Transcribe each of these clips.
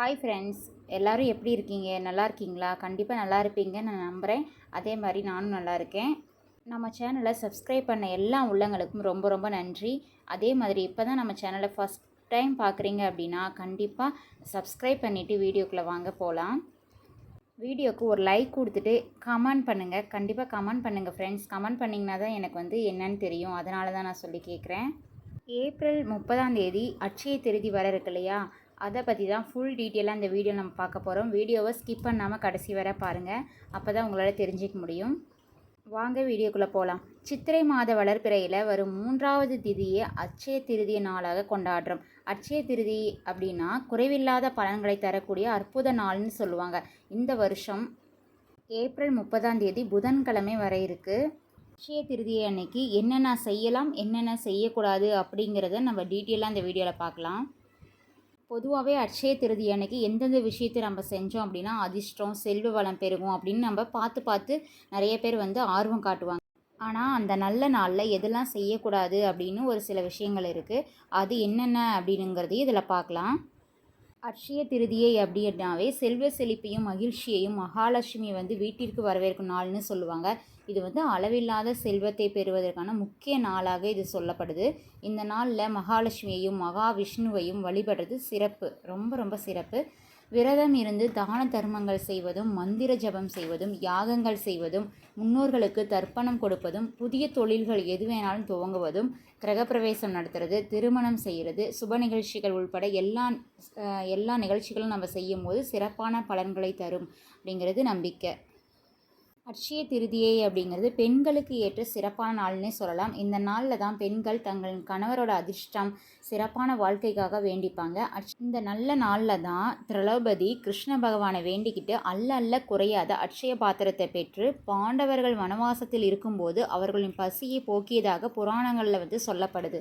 Hi friends எல்லோரும் எப்படி இருக்கீங்க? நல்லா இருக்கீங்களா? கண்டிப்பாக நல்லா இருப்பீங்கன்னு நான் நம்புகிறேன் அதே மாதிரி நானும் நல்லா இருக்கேன். நம்ம சேனலை சப்ஸ்கிரைப் பண்ண எல்லா உள்ளங்களுக்கும் ரொம்ப ரொம்ப நன்றி. அதே மாதிரி இப்போ தான் நம்ம சேனலை ஃபஸ்ட் டைம் பார்க்குறீங்க அப்படின்னா கண்டிப்பாக சப்ஸ்கிரைப் பண்ணிவிட்டு வீடியோக்குள்ளே வாங்க போகலாம் வீடியோக்கு ஒரு லைக் கொடுத்துட்டு கமெண்ட் பண்ணுங்கள் கண்டிப்பாக கமெண்ட் பண்ணுங்கள் ஃப்ரெண்ட்ஸ் கமெண்ட் பண்ணிங்கன்னா தான் எனக்கு வந்து என்னன்னு தெரியும். அதனால தான் நான் சொல்லி கேட்குறேன் ஏப்ரல் முப்பதாம் தேதி அட்சய திருதி வர இருக்கு இல்லையா? அதை பற்றி தான் ஃபுல் டீட்டெயிலாக இந்த வீடியோ நம்ம பார்க்க போகிறோம் வீடியோவை ஸ்கிப் பண்ணாமல் கடைசி வரை பாருங்கள் அப்போ தான் உங்களால் தெரிஞ்சிக்க முடியும். வாங்க வீடியோக்குள்ளே போகலாம் சித்திரை மாத வளர்பிறையில் வரும் மூன்றாவது திதியை அட்சய திருதிய நாளாக கொண்டாடுறோம். அட்சய திருதி அப்படின்னா குறைவில்லாத பலன்களை தரக்கூடிய அற்புத நாள்னு சொல்லுவாங்க. இந்த வருஷம் ஏப்ரல் முப்பதாம் தேதி புதன்கிழமை வர இருக்குது அட்சய திருதி அன்னைக்கு என்னென்ன செய்யலாம் என்னென்ன செய்யக்கூடாது அப்படிங்கிறத நம்ம டீட்டெயிலாக இந்த வீடியோவில் பார்க்கலாம். பொதுவாகவே அட்சய திருதி அன்னைக்கு எந்தெந்த விஷயத்தை நம்ம செஞ்சோம் அப்படின்னா அதிர்ஷ்டம் செல்வ வளம் பெருகும் அப்படின்னு நம்ம பார்த்து பார்த்து நிறைய பேர் வந்து ஆர்வம் காட்டுவாங்க. ஆனால் அந்த நல்ல நாளில் எதெல்லாம் செய்யக்கூடாது அப்படின்னு ஒரு சில விஷயங்கள் இருக்குது அது என்னென்ன அப்படிங்கிறதையும் இதில் பார்க்கலாம். அட்சய திருதியை அப்படின்னாவே செல்வ செழிப்பையும் மகிழ்ச்சியையும் மகாலட்சுமி வந்து வீட்டிற்கு வரவேற்கும் நாள்னு சொல்லுவாங்க. இது வந்து அளவில்லாத செல்வத்தை பெறுவதற்கான முக்கிய நாளாக இது சொல்லப்படுது. இந்த நாளில் மகாலட்சுமியையும் மகாவிஷ்ணுவையும் வழிபடுறது சிறப்பு. ரொம்ப ரொம்ப சிறப்பு. விரதம் இருந்து தான தர்மங்கள் செய்வதும் மந்திர ஜபம் செய்வதும் யாகங்கள் செய்வதும் முன்னோர்களுக்கு தர்ப்பணம் கொடுப்பதும் புதிய தொழில்கள் எது வேணாலும் துவங்குவதும் கிரகப்பிரவேசம் நடத்துறது திருமணம் செய்கிறது சுப நிகழ்ச்சிகள் உள்பட எல்லா எல்லா நிகழ்ச்சிகளும் நம்ம செய்யும் போது சிறப்பான பலன்களை தரும் அப்படிங்கிறது நம்பிக்கை. அட்சய திருதியை அப்படிங்கிறது பெண்களுக்கு ஏற்ற சிறப்பான நாள்னே சொல்லலாம். இந்த நாளில் தான் பெண்கள் தங்கள் கணவரோட அதிர்ஷ்டம் சிறப்பான வாழ்க்கைக்காக வேண்டிப்பாங்க. இந்த நல்ல நாளில் தான் திரௌபதி கிருஷ்ண பகவானை வேண்டிக்கிட்டு அல்ல அல்ல குறையாத அட்சய பாத்திரத்தை பெற்று பாண்டவர்கள் வனவாசத்தில் இருக்கும்போது அவர்களின் பசியை போக்கியதாக புராணங்களில் வந்து சொல்லப்படுது.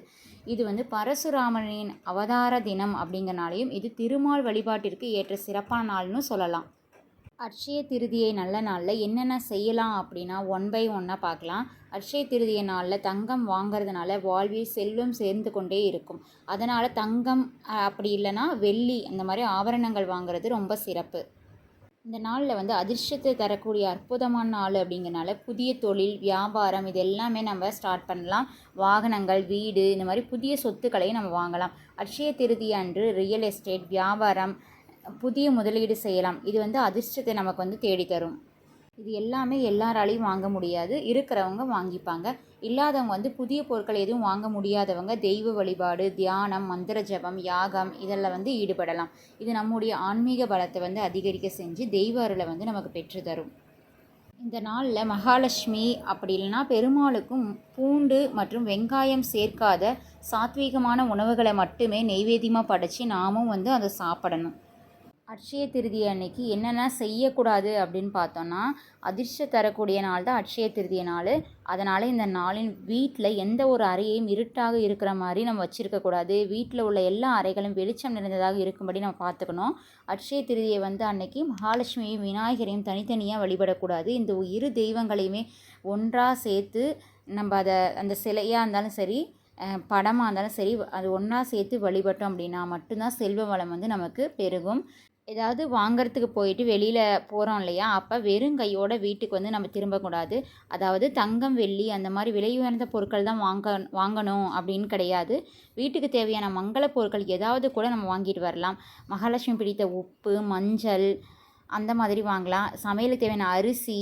இது வந்து பரசுராமனின் அவதார தினம் அப்படிங்கிறனாலையும் இது திருமால் வழிபாட்டிற்கு ஏற்ற சிறப்பான நாள்னு சொல்லலாம். அட்சய திருதியை நல்ல நாளில் என்னென்ன செய்யலாம் அப்படின்னா ஒன் பை ஒன்னாக பார்க்கலாம். அட்சய திருதிய நாளில் தங்கம் வாங்கிறதுனால வாழ்வில் செல்வம் சேர்ந்து கொண்டே இருக்கும். அதனால் தங்கம் அப்படி இல்லைன்னா வெள்ளி அந்த மாதிரி ஆபரணங்கள் வாங்குறது ரொம்ப சிறப்பு. இந்த நாளில் வந்து அதிர்ஷ்டத்தை தரக்கூடிய அற்புதமான நாள் அப்படிங்கிறனால புதிய தொழில் வியாபாரம் இது எல்லாமே நம்ம ஸ்டார்ட் பண்ணலாம். வாகனங்கள் வீடு இந்த மாதிரி புதிய சொத்துக்களையும் நம்ம வாங்கலாம். அட்சய திருதி அன்று ரியல் எஸ்டேட் வியாபாரம் புதிய முதலீடு செய்யலாம். இது வந்து அதிர்ஷ்டத்தை நமக்கு வந்து தேடித்தரும். இது எல்லாமே எல்லாராலையும் வாங்க முடியாது. இருக்கிறவங்க வாங்கிப்பாங்க. இல்லாதவங்க வந்து புதிய பொருட்கள் எதுவும் வாங்க முடியாதவங்க தெய்வ வழிபாடு தியானம் மந்திர ஜபம் யாகம் இதெல்லாம் வந்து ஈடுபடலாம். இது நம்முடைய ஆன்மீக பலத்தை வந்து அதிகரிக்க செஞ்சு தெய்வ அருளை வந்து நமக்கு பெற்று தரும். இந்த நாளில் மகாலட்சுமி அப்படி இல்லைன்னா பெருமாளுக்கும் பூண்டு மற்றும் வெங்காயம் சேர்க்காத சாத்வீகமான உணவுகளை மட்டுமே நெய்வேத்தியமாக படைச்சி நாமும் வந்து அதை சாப்பிடணும். அட்சய திருதி அன்னைக்கு என்னென்ன செய்யக்கூடாது அப்படின்னு பார்த்தோன்னா அதிர்ஷ்ட தரக்கூடிய நாள் தான் அட்சய திருதிய நாள். அதனால் இந்த நாளின் வீட்டில் எந்த ஒரு அறையையும் இருட்டாக இருக்கிற மாதிரி நம்ம வச்சுருக்கக்கூடாது வீட்டில் உள்ள எல்லா அறைகளும் வெளிச்சம் நிறைந்ததாக இருக்கும்படி நம்ம பார்த்துக்கணும். அட்சய திருதியை வந்து அன்னைக்கு மகாலட்சுமியையும் விநாயகரையும் தனித்தனியாக வழிபடக்கூடாது. இந்த இரு தெய்வங்களையுமே ஒன்றாக சேர்த்து நம்ம அதை அந்த சிலையாக இருந்தாலும் சரி படமாக இருந்தாலும் சரி அது ஒன்றா சேர்த்து வழிபட்டோம் அப்படின்னா மட்டும்தான் செல்வ வளம் வந்து நமக்கு பெருகும். ஏதாவது வாங்கிறதுக்கு போயிட்டு வெளியில் போகிறோம் இல்லையா? அப்போ வெறும் கையோட வீட்டுக்கு வந்து நம்ம திரும்பக்கூடாது. அதாவது தங்கம் வெள்ளி அந்த மாதிரி விலை உயர்ந்த பொருட்கள் தான் வாங்க வாங்கணும் அப்படின்னு கிடையாது. வீட்டுக்கு தேவையான மங்கள பொருட்கள் ஏதாவது கூட நம்ம வாங்கிட்டு வரலாம். மகாலட்சுமி பிடித்த உப்பு மஞ்சள் அந்த மாதிரி வாங்கலாம். சமையலுக்கு தேவையான அரிசி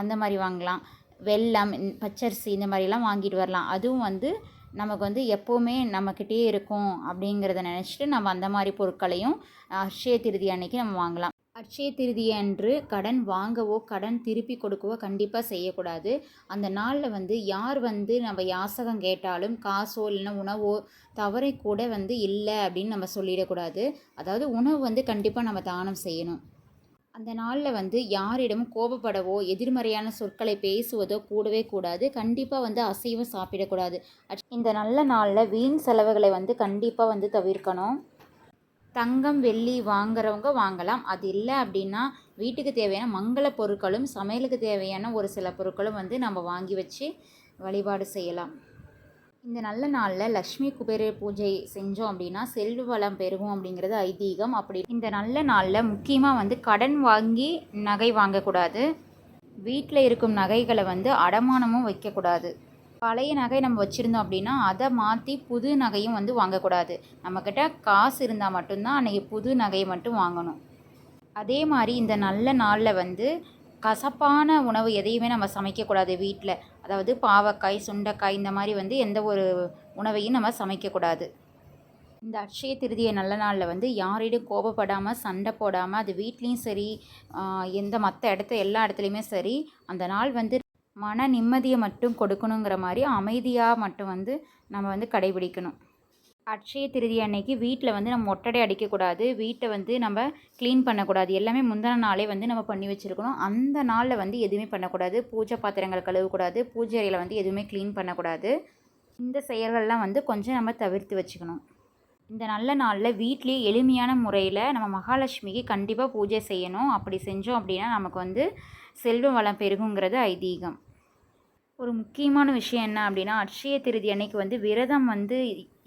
அந்த மாதிரி வாங்கலாம். வெல்லம் பச்சரிசி இந்த மாதிரிலாம் வாங்கிட்டு வரலாம். அதுவும் வந்து நமக்கு வந்து எப்போவுமே நம்மக்கிட்டே இருக்கும் அப்படிங்கிறத நினச்சிட்டு நம்ம அந்த மாதிரி பொருட்களையும் அக்ஷய திருதி அன்னைக்கு நம்ம வாங்கலாம். அட்சய திருதி அன்று கடன் வாங்கவோ கடன் திருப்பி கொடுக்கவோ கண்டிப்பாக செய்யக்கூடாது. அந்த நாளில் வந்து யார் வந்து நம்ம யாசகம் கேட்டாலும் காசோ இல்லைன்னா உணவோ தவறை கூட வந்து இல்லை அப்படின்னு நம்ம சொல்லிடக்கூடாது. அதாவது உணவு வந்து கண்டிப்பாக நம்ம தானம் செய்யணும். அந்த நாளில் வந்து யாரிடமும் கோபப்படவோ எதிர்மறையான சொற்களை பேசுவதோ கூடவே கூடாது. கண்டிப்பாக வந்து அசைவம் சாப்பிடக்கூடாது. இந்த நல்ல நாளில் வீண் செலவுகளை வந்து கண்டிப்பாக வந்து தவிர்க்கணும். தங்கம் வெள்ளி வாங்குறவங்க வாங்கலாம். அது இல்லை அப்படின்னா வீட்டுக்கு தேவையான மங்கள பொருட்களும் சமையலுக்கு தேவையான ஒரு சில பொருட்களும் வந்து நம்ம வாங்கி வச்சு வழிபாடு செய்யலாம். இந்த நல்ல நாளில் லக்ஷ்மி குபேர பூஜை செஞ்சோம் அப்படின்னா செல்வ வளம் பெருகும் அப்படிங்கிறது ஐதீகம். அப்படி இந்த நல்ல நாளில் முக்கியமாக வந்து கடன் வாங்கி நகை வாங்கக்கூடாது. வீட்டில் இருக்கும் நகைகளை வந்து அடமானமும் வைக்கக்கூடாது. பழைய நகை நம்ம வச்சுருந்தோம் அப்படின்னா அதை மாற்றி புது நகையும் வந்து வாங்கக்கூடாது. நம்மக்கிட்ட காசு இருந்தால் மட்டும்தான் அன்றைக்கி புது நகையை மட்டும் வாங்கணும். அதே மாதிரி இந்த நல்ல நாளில் வந்து கசப்பான உணவு எதையுமே நம்ம சமைக்கக்கூடாது வீட்டில். அதாவது பாவக்காய் சுண்டைக்காய் இந்த மாதிரி வந்து எந்த ஒரு உணவையும் நம்ம சமைக்கக்கூடாது. இந்த அட்சய திருதியை நல்ல நாளில் வந்து யாரிடம் கோபப்படாமல் சண்டை போடாமல் அது வீட்லேயும் சரி எந்த மற்ற இடத்த எல்லா இடத்துலையுமே சரி அந்த நாள் வந்து மன நிம்மதியை மட்டும் கொடுக்கணுங்கிற மாதிரி அமைதியாக மட்டும் வந்து நம்ம வந்து கடைபிடிக்கணும். அட்சய திருதி அன்னைக்கு வீட்டில் வந்து நம்ம ஒட்டடை அடிக்கக்கூடாது. வீட்டை வந்து நம்ம க்ளீன் பண்ணக்கூடாது. எல்லாமே முந்தின நாளே வந்து நம்ம பண்ணி வச்சுருக்கணும். அந்த நாளில் வந்து எதுவுமே பண்ணக்கூடாது. பூஜை பாத்திரங்கள் கழுவக்கூடாது. பூஜை அறையில் வந்து எதுவுமே க்ளீன் பண்ணக்கூடாது. இந்த செயல்கள்லாம் வந்து கொஞ்சம் நம்ம தவிர்த்து வச்சுக்கணும். இந்த நல்ல நாளில் வீட்லேயே எளிமையான முறையில் நம்ம மகாலட்சுமிக்கு கண்டிப்பாக பூஜை செய்யணும். அப்படி செஞ்சோம் அப்படின்னா நமக்கு வந்து செல்வ வளம் பெருகுங்கிறது ஐதீகம். ஒரு முக்கியமான விஷயம் என்ன அப்படின்னா அட்சய திருதி அன்னைக்கு வந்து விரதம் வந்து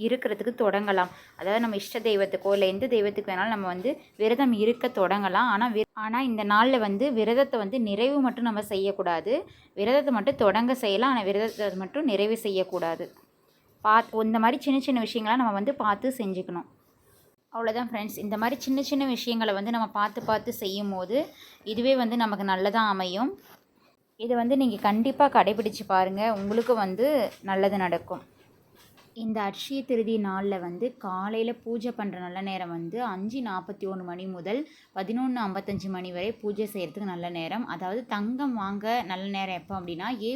இருக்கிறதுக்கு தொடங்கலாம். அதாவது நம்ம இஷ்ட தெய்வத்துக்கோ இல்லை எந்த தெய்வத்துக்கு வேணாலும் நம்ம வந்து விரதம் இருக்க தொடங்கலாம். ஆனால் வி ஆனால் இந்த நாளில் வந்து விரதத்தை வந்து நிறைவு மட்டும் நம்ம செய்யக்கூடாது. விரதத்தை மட்டும் தொடங்க செய்யலாம். ஆனால் விரதத்தை மட்டும் நிறைவு செய்யக்கூடாது. பாத் இந்த மாதிரி சின்ன சின்ன விஷயங்களாம் நம்ம வந்து பார்த்து செஞ்சுக்கணும். அவ்வளோதான் ஃப்ரெண்ட்ஸ் இந்த மாதிரி சின்ன சின்ன விஷயங்களை வந்து நம்ம பார்த்து பார்த்து செய்யும் போது இதுவே வந்து நமக்கு நல்லதாக அமையும். இதை வந்து நீங்கள் கண்டிப்பாக கடைபிடிச்சு பாருங்கள் உங்களுக்கு வந்து நல்லது நடக்கும். இந்த அட்சய திருதி நாளில் வந்து காலையில் பூஜை பண்ணுற நல்ல நேரம் வந்து அஞ்சு நாற்பத்தி ஒன்று மணி முதல் பதினொன்று ஐம்பத்தஞ்சு மணி வரை பூஜை செய்கிறதுக்கு நல்ல நேரம். அதாவது தங்கம் வாங்க நல்ல நேரம் எப்போ அப்படின்னா ஏ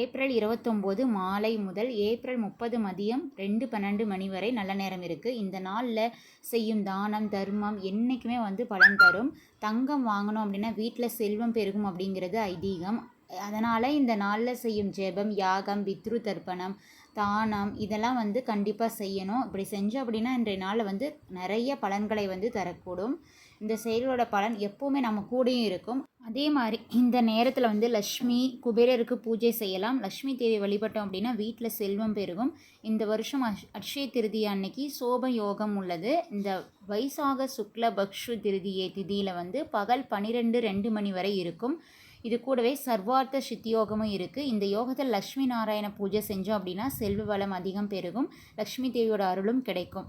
ஏப்ரல் இருபத்தொம்போது மாலை முதல் ஏப்ரல் முப்பது மதியம் ரெண்டு பன்னெண்டு மணி வரை நல்ல நேரம் இருக்குது இந்த நாளில் செய்யும் தானம் தர்மம் என்றைக்குமே வந்து பலன் தரும். தங்கம் வாங்கணும் அப்படின்னா வீட்டில் செல்வம் பெருகும் அப்படிங்கிறது ஐதீகம். அதனால் இந்த நாளில் செய்யும் ஜெபம் யாகம் பித்ரு தர்ப்பணம் தானம் இதெல்லாம் வந்து கண்டிப்பாக செய்யணும். இப்படி செஞ்சோம் அப்படின்னா இன்றைய நாளில் வந்து நிறைய பலன்களை வந்து தரக்கூடும். இந்த செயலோட பலன் எப்போவுமே நம்ம கூடயும் இருக்கும். அதே மாதிரி இந்த நேரத்தில் வந்து லக்ஷ்மி குபேரருக்கு பூஜை செய்யலாம். லக்ஷ்மி தேவி வழிபட்டோம் அப்படின்னா வீட்டில் செல்வம் பெருகும். இந்த வருஷம் அஷ் அக்ஷய திருதி அன்னைக்கு சோப யோகம் உள்ளது. இந்த வைசாக சுக்ல பக்ஷு திருதியை திதியில் வந்து பகல் பனிரெண்டு ரெண்டு மணி வரை இருக்கும். இது கூடவே சர்வார்த்த சித்தியோகமும் இருக்குது இந்த யோகத்தில் லக்ஷ்மி நாராயண பூஜை செஞ்சோம் அப்படின்னா செல்வ வளம் அதிகம் பெருகும். லக்ஷ்மி தேவியோட அருளும் கிடைக்கும்.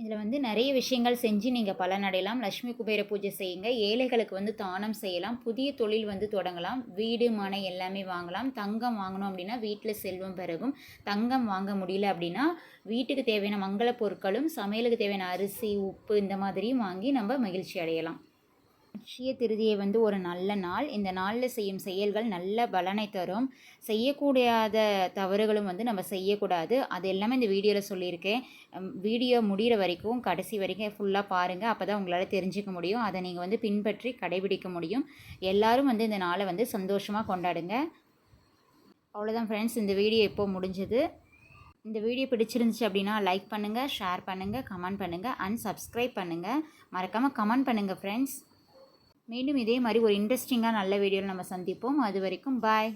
இதில் வந்து நிறைய விஷயங்கள் செஞ்சு நீங்கள் பலனடையலாம். லக்ஷ்மி குபேர பூஜை செய்யுங்க. ஏழைகளுக்கு வந்து தானம் செய்யலாம். புதிய தொழில் வந்து தொடங்கலாம். வீடு மனை எல்லாமே வாங்கலாம். தங்கம் வாங்கணும் அப்படின்னா வீட்டில் செல்வம் பிறகும் தங்கம் வாங்க முடியல அப்படின்னா வீட்டுக்கு தேவையான மங்கள பொருட்களும் சமையலுக்கு தேவையான அரிசி உப்பு இந்த மாதிரியும் வாங்கி நம்ம மகிழ்ச்சி அடையலாம். அட்சய திருதியை வந்து ஒரு நல்ல நாள் இந்த நாளில் செய்யும் செயல்கள் நல்ல பலனை தரும். செய்யக்கூடாத தவறுகளும் வந்து நம்ம செய்யக்கூடாது. அது எல்லாமே இந்த வீடியோவில் சொல்லியிருக்கேன். வீடியோ முடிகிற வரைக்கும் கடைசி வரைக்கும் ஃபுல்லாக பாருங்கள் அப்போ தான் உங்களால் தெரிஞ்சுக்க முடியும். அதை நீங்கள் வந்து பின்பற்றி கடைபிடிக்க முடியும். எல்லாரும் வந்து இந்த நாளை வந்து சந்தோஷமாக கொண்டாடுங்க. அவ்வளோதான் ஃப்ரெண்ட்ஸ் இந்த வீடியோ இப்போ முடிஞ்சது. இந்த வீடியோ பிடிச்சிருந்துச்சு அப்படின்னா லைக் பண்ணுங்கள் ஷேர் பண்ணுங்கள் கமெண்ட் பண்ணுங்கள் அண்ட் சப்ஸ்கிரைப் பண்ணுங்கள் மறக்காமல் கமெண்ட் பண்ணுங்கள் ஃப்ரெண்ட்ஸ் மீண்டும் இதே மாதிரி ஒரு இன்ட்ரெஸ்டிங்காக நல்ல வீடியோவில் நம்ம சந்திப்போம். அது வரைக்கும் பாய்